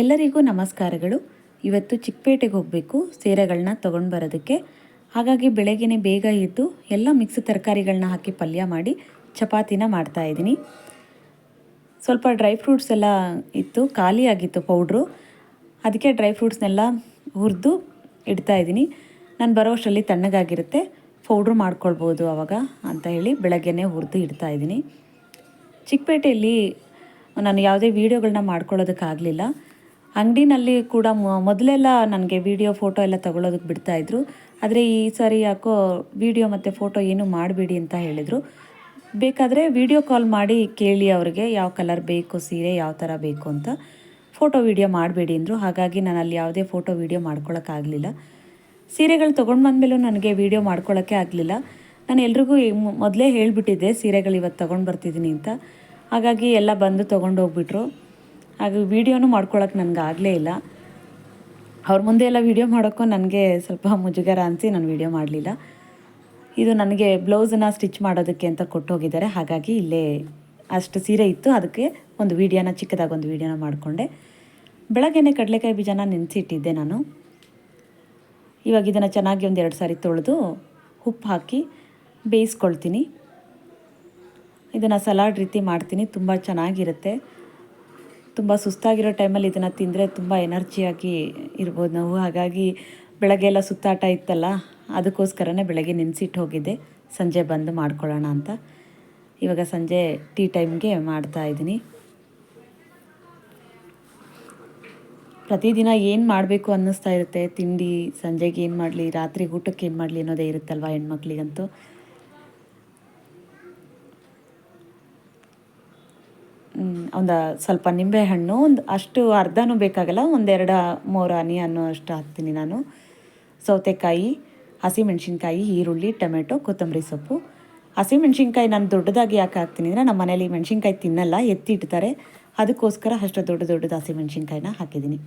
ಎಲ್ಲರಿಗೂ ನಮಸ್ಕಾರಗಳು. ಇವತ್ತು ಚಿಕ್ಕಪೇಟೆಗೆ ಹೋಗಬೇಕು ಸೀರೆಗಳನ್ನ ತೊಗೊಂಡು ಬರೋದಕ್ಕೆ. ಹಾಗಾಗಿ ಬೆಳಗ್ಗೆನೇ ಬೇಗ ಎದ್ದು ಎಲ್ಲ ಮಿಕ್ಸ್ ತರಕಾರಿಗಳನ್ನ ಹಾಕಿ ಪಲ್ಯ ಮಾಡಿ ಚಪಾತಿನ ಮಾಡ್ತಾ ಇದ್ದೀನಿ. ಸ್ವಲ್ಪ ಡ್ರೈ ಫ್ರೂಟ್ಸ್ ಎಲ್ಲ ಇತ್ತು, ಖಾಲಿ ಆಗಿತ್ತು ಪೌಡ್ರು ಅದಕ್ಕೆ ಡ್ರೈ ಫ್ರೂಟ್ಸ್ನೆಲ್ಲ ಹುರಿದು ಇಡ್ತಾ ಇದ್ದೀನಿ. ನಾನು ಬರೋಷ್ಟರಲ್ಲಿ ತಣ್ಣಗಾಗಿರುತ್ತೆ. ಪೌಡ್ರ್ ಮಾಡ್ಕೊಳ್ಬೋದು ಆವಾಗ ಅಂತ ಹೇಳಿ ಬೆಳಗ್ಗೆನೇ ಹುರಿದು ಇಡ್ತಾ ಇದ್ದೀನಿ. ಚಿಕ್ಕಪೇಟೆಯಲ್ಲಿ ನಾನು ಯಾವುದೇ ವೀಡಿಯೋಗಳನ್ನ ಮಾಡ್ಕೊಳ್ಳೋದಕ್ಕಾಗಲಿಲ್ಲ. ಅಂಗಡಿನಲ್ಲಿ ಕೂಡ ಮೊದಲೆಲ್ಲ ನನಗೆ ವಿಡಿಯೋ ಫೋಟೋ ಎಲ್ಲ ತಗೊಳ್ಳೋದಕ್ಕೆ ಬಿಡ್ತಾಯಿದ್ರು ಆದರೆ ಈ ಸಾರಿ ಯಾಕೋ ವಿಡಿಯೋ ಮತ್ತು ಫೋಟೋ ಏನು ಮಾಡಬೇಡಿ ಅಂತ ಹೇಳಿದರು. ಬೇಕಾದರೆ ವಿಡಿಯೋ ಕಾಲ್ ಮಾಡಿ ಕೇಳಿ ಅವರಿಗೆ ಯಾವ ಕಲರ್ ಬೇಕು, ಸೀರೆ ಯಾವ ಥರ ಬೇಕು ಅಂತ. ಫೋಟೋ ವೀಡಿಯೋ ಮಾಡಬೇಡಿ ಅಂದರು. ಹಾಗಾಗಿ ನಾನು ಅಲ್ಲಿ ಯಾವುದೇ ಫೋಟೋ ವೀಡಿಯೋ ಮಾಡ್ಕೊಳ್ಳೋಕ್ಕಾಗಲಿಲ್ಲ ಸೀರೆಗಳು ತೊಗೊಂಡು ಬಂದಮೇಲೂ ನನಗೆ ವೀಡಿಯೋ ಮಾಡ್ಕೊಳ್ಳೋಕ್ಕೆ ಆಗಲಿಲ್ಲ. ನಾನು ಎಲ್ರಿಗೂ ಮೊದಲೇ ಹೇಳಿಬಿಟ್ಟಿದ್ದೆ ಸೀರೆಗಳು ಇವತ್ತು ತೊಗೊಂಡು ಬರ್ತಿದ್ದೀನಿ ಅಂತ. ಹಾಗಾಗಿ ಎಲ್ಲ ಬಂದು ತೊಗೊಂಡು ಹೋಗ್ಬಿಟ್ರು. ಹಾಗೆ ವೀಡಿಯೋನೂ ಮಾಡ್ಕೊಳ್ಳೋಕೆ ನನಗೆ ಆಗಲೇ ಇಲ್ಲ. ಅವ್ರ ಮುಂದೆ ಎಲ್ಲ ವೀಡಿಯೋ ಮಾಡೋಕ್ಕೂ ನನಗೆ ಸ್ವಲ್ಪ ಮುಜುಗರ ಅನಿಸಿ ನಾನು ವೀಡಿಯೋ ಮಾಡಲಿಲ್ಲ. ಇದು ನನಗೆ ಬ್ಲೌಸನ್ನ ಸ್ಟಿಚ್ ಮಾಡೋದಕ್ಕೆ ಅಂತ ಕೊಟ್ಟೋಗಿದ್ದಾರೆ. ಹಾಗಾಗಿ ಇಲ್ಲೇ ಅಷ್ಟು ಸೀರೆ ಇತ್ತು. ಅದಕ್ಕೆ ಒಂದು ವೀಡಿಯೋನ, ಚಿಕ್ಕದಾಗಿ ಒಂದು ವೀಡಿಯೋನ ಮಾಡಿಕೊಂಡೆ. ಬೆಳಗ್ಗೆನೆ ಕಡಲೆಕಾಯಿ ಬೀಜನ ನೆನೆಸಿಟ್ಟಿದ್ದೆ ನಾನು. ಇವಾಗ ಇದನ್ನು ಚೆನ್ನಾಗಿ ಒಂದು ಎರಡು ಸಾರಿ ತೊಳೆದು ಉಪ್ಪು ಹಾಕಿ ಬೇಯಿಸ್ಕೊಳ್ತೀನಿ. ಇದನ್ನು ಸಲಾಡ್ ರೀತಿ ಮಾಡ್ತೀನಿ. ತುಂಬ ಚೆನ್ನಾಗಿರುತ್ತೆ. ತುಂಬ ಸುಸ್ತಾಗಿರೋ ಟೈಮಲ್ಲಿ ಇದನ್ನು ತಿಂದರೆ ತುಂಬ ಎನರ್ಜಿಯಾಗಿ ಇರ್ಬೋದು ನಾವು. ಹಾಗಾಗಿ ಬೆಳಗ್ಗೆ ಎಲ್ಲ ಸುತ್ತಾಟ ಇತ್ತಲ್ಲ, ಅದಕ್ಕೋಸ್ಕರನೇ ಬೆಳಗ್ಗೆ ನೆನೆಸಿಟ್ಟು ಹೋಗಿದ್ದೆ. ಸಂಜೆ ಬಂದು ಮಾಡ್ಕೊಳ್ಳೋಣ ಅಂತ. ಇವಾಗ ಸಂಜೆ ಟೀ ಟೈಮ್ಗೆ ಮಾಡ್ತಾ ಇದ್ದೀನಿ. ಪ್ರತಿದಿನ ಏನು ಮಾಡಬೇಕು ಅನ್ನಿಸ್ತಾ ಇರುತ್ತೆ? ತಿಂಡಿ, ಸಂಜೆಗೆ ಏನು ಮಾಡಲಿ? ರಾತ್ರಿ ಊಟಕ್ಕೆ ಏನು ಮಾಡಲಿ ಅನ್ನೋದೇ ಇರುತ್ತಲ್ವ ಹೆಣ್ಮಕ್ಳಿಗಂತೂ? ಒಂದು ಸ್ವಲ್ಪ ನಿಂಬೆಹಣ್ಣು ಒಂದು ಅಷ್ಟು ಅರ್ಧನೂ ಬೇಕಾಗಲ್ಲ ಒಂದೆರಡು ಮೂರು ಅನ್ನೋ ಅಷ್ಟು ಹಾಕ್ತೀನಿ ನಾನು. ಸೌತೆಕಾಯಿ, ಹಸಿಮೆಣ್ಸಿನ್ಕಾಯಿ, ಈರುಳ್ಳಿ, ಟೊಮೆಟೊ, ಕೊತ್ತಂಬರಿ ಸೊಪ್ಪು. ಹಸಿಮೆಣ್ಸಿನ್ಕಾಯಿ ನಾನು ದೊಡ್ಡದಾಗಿ ಯಾಕೆ ಹಾಕ್ತೀನಿ ಅಂದರೆ ನಮ್ಮ ಮನೇಲಿ ಮೆಣಸಿನ್ಕಾಯಿ ತಿನ್ನಲ್ಲ ಎತ್ತಿಡ್ತಾರೆ ಅದಕ್ಕೋಸ್ಕರ ಅಷ್ಟು ದೊಡ್ಡ ದೊಡ್ಡದು ಹಸಿಮೆಣ್ಸಿನ್ಕಾಯಿನ ಹಾಕಿದ್ದೀನಿ.